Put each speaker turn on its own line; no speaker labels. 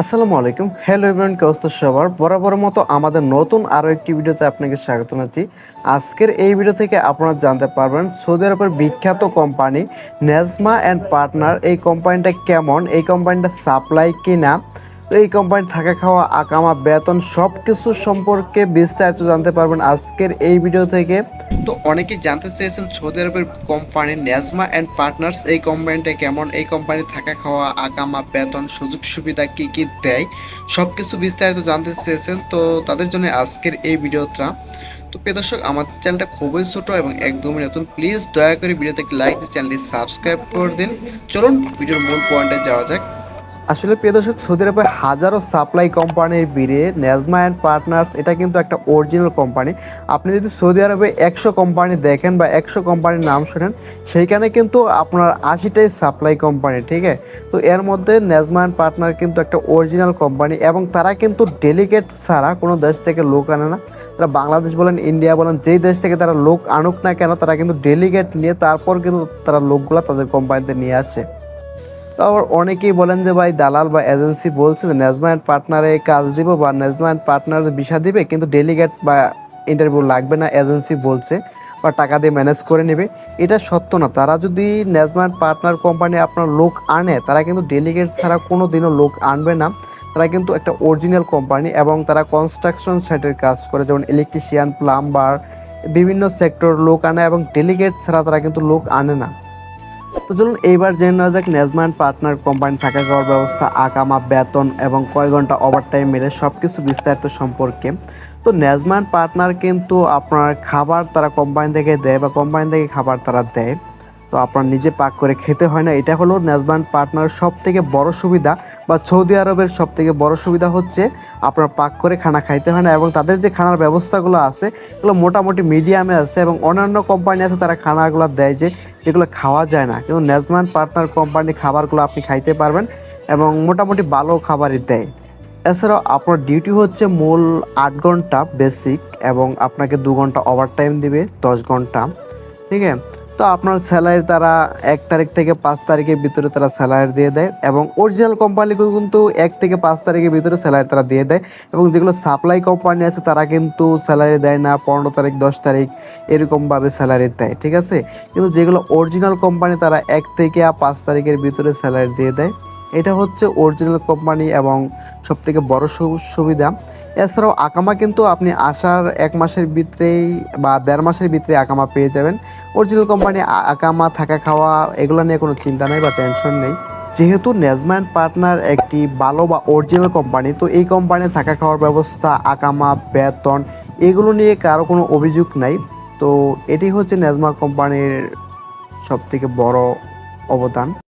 আসসালামু আলাইকুম। Hello everyone কে অবস্থা সবার? বরাবর মতো আমাদের নতুন আরও একটি ভিডিওতে আপনাকে স্বাগত জানাচ্ছি। আজকের এই ভিডিও থেকে আপনারা জানতে পারবেন সৌদি আরবের বিখ্যাত কোম্পানি নেজমা অ্যান্ড পার্টনার এই কোম্পানিটা কেমন, এই কোম্পানিটা সাপ্লাই কিনা, এই কোম্পানি থাকা খাওয়া আকামা বেতন সব কিছু সম্পর্কে বিস্তারিত জানতে পারবেন আজকের এই ভিডিও থেকে। তো অনেকেই জানতে চেয়েছেন সৌদি আরবের কোম্পানি নেজমা অ্যান্ড পার্টনার্স এই কোম্পানিটা কেমন, এই কোম্পানি থাকা খাওয়া, আগামা বেতন, সুযোগ সুবিধা কি কি দেয় সব কিছু বিস্তারিত জানতে চেয়েছেন। তো তাদের জন্য আজকের এই ভিডিওটা। তো প্রিয় দর্শক আমাদের চ্যানেলটা খুবই ছোট এবং একদমই নতুন। প্লিজ দয়া করে ভিডিওতে লাইক চ্যানেলটি সাবস্ক্রাইব করে দিন। চলুন, ভিডিওর মূল পয়েন্টে যাওয়া যাক। আসলে প্রিয় দর্শক, সৌদি আরবে হাজারো সাপ্লাই কোম্পানির ভিড়ে নেজমা অ্যান্ড পার্টনার্স এটা কিন্তু একটা অরিজিনাল কোম্পানি আপনি যদি সৌদি আরবে একশো কোম্পানি দেখেন বা একশো কোম্পানির নাম শোনেন, সেইখানে কিন্তু আপনার আশিটাই সাপ্লাই কোম্পানি ঠিক আছে? তো এর মধ্যে নেজমা অ্যান্ড পার্টনার কিন্তু একটা অরিজিনাল কোম্পানি এবং তারা কিন্তু ডেলিগেট ছাড়া কোনো দেশ থেকে লোক আনে না। তারা বাংলাদেশ বলেন ইন্ডিয়া বলেন, যেই দেশ থেকে তারা লোক আনুক না কেন, তারা কিন্তু ডেলিগেট নিয়ে তারপর কিন্তু তারা লোকগুলো তাদের কোম্পানিতে নিয়ে আসে। তো আবার অনেকেই বলেন যে ভাই দালাল বা এজেন্সি বলছে যে নেজমা অ্যান্ড পার্টনারে কাজ দিব বা নেজমা অ্যান্ড পার্টনার ভিসা দিবে, কিন্তু ডেলিগেট বা ইন্টারভিউ লাগবে না, এজেন্সি বলছে বা টাকা দিয়ে ম্যানেজ করে নেবে। এটা সত্য না। তারা যদি অ্যান্ড পার্টনার কোম্পানি আপনার লোক আনে, তারা কিন্তু ডেলিগেট ছাড়া কোনো দিনও লোক আনবে না। তারা কিন্তু একটা অরিজিনাল কোম্পানি এবং তারা কনস্ট্রাকশন সাইটের কাজ করে, যেমন ইলেকট্রিশিয়ান প্লাম্বার বিভিন্ন সেক্টর লোক আনে এবং ডেলিগেট ছাড়া তারা কিন্তু লোক আনে না। তো চলুন, এইবার জেনে নেওয়া যাক নেজমান পার্টনার কোম্পানি থাকা খাওয়ার ব্যবস্থা আকামা বেতন এবং কয় ঘণ্টা ওভার টাইম মিলে সব কিছু বিস্তারিত সম্পর্কে। তো নেজমান পার্টনার কিন্তু আপনার খাবার তারা কোম্পানি থেকে দেয় বা কোম্পানি থেকে খাবার তারা দেয়। তো আপনার নিজে পাক করে খেতে হয় না, এটা হলো নেজমান পার্টনার সব থেকে বড় সুবিধা বা সৌদি আরবের সব থেকে বড় সুবিধা হচ্ছে আপনার পাক করে খানা খাইতে হয় না এবং তাদের যে খানার ব্যবস্থাগুলো আছে, এগুলো মোটামুটি মিডিয়ামে আছে এবং অন্যান্য কোম্পানি আছে তারা খানাগুলো দেয় যে যেগুলো খাওয়া যায় না। কিন্তু নেজমান পার্টনার কোম্পানি খাবারগুলো আপনি খাইতে পারবেন এবং মোটামুটি ভালো খাবারই দেয়। এছাড়াও আপনার ডিউটি হচ্ছে মূল আট ঘণ্টা বেসিক এবং আপনাকে দু ঘণ্টা ওভার টাইম দিবে, দশ ঘণ্টা। ঠিক আছে? তো আপনার স্যালারি তারা এক তারিখ থেকে পাঁচ তারিখের ভিতরে তারা স্যালারি দিয়ে দেয় এবং অরিজিনাল কোম্পানিগুলো কিন্তু এক থেকে পাঁচ তারিখের ভিতরে স্যালারি তারা দিয়ে দেয় এবং যেগুলো সাপ্লাই কোম্পানি আছে তারা কিন্তু স্যালারি দেয় না, পনেরো তারিখ, দশ তারিখ এরকমভাবে স্যালারি দেয়, ঠিক আছে? কিন্তু যেগুলো অরিজিনাল কোম্পানি তারা এক থেকে পাঁচ তারিখের ভিতরে স্যালারি দিয়ে দেয় এটা হচ্ছে অরিজিনাল কোম্পানি এবং সবথেকে বড় সুবিধা। এছাড়াও আকামা কিন্তু আপনি আসার এক মাসের ভিতরেই বা দেড় মাসের ভিতরে আকামা পেয়ে যাবেন। অরিজিনাল কোম্পানি আকামা, থাকা খাওয়া, এগুলো নিয়ে কোনো চিন্তা নেই বা টেনশন নেই। যেহেতু নেজম্যান পার্টনার একটি ভালো বা অরিজিনাল কোম্পানি তো এই কোম্পানি থাকা খাওয়ার ব্যবস্থা, আকামা, বেতন, এগুলো নিয়ে কারও কোনো অভিযোগ নাই। তো এটি হচ্ছে নেজমা কোম্পানির সবথেকে বড় অবদান।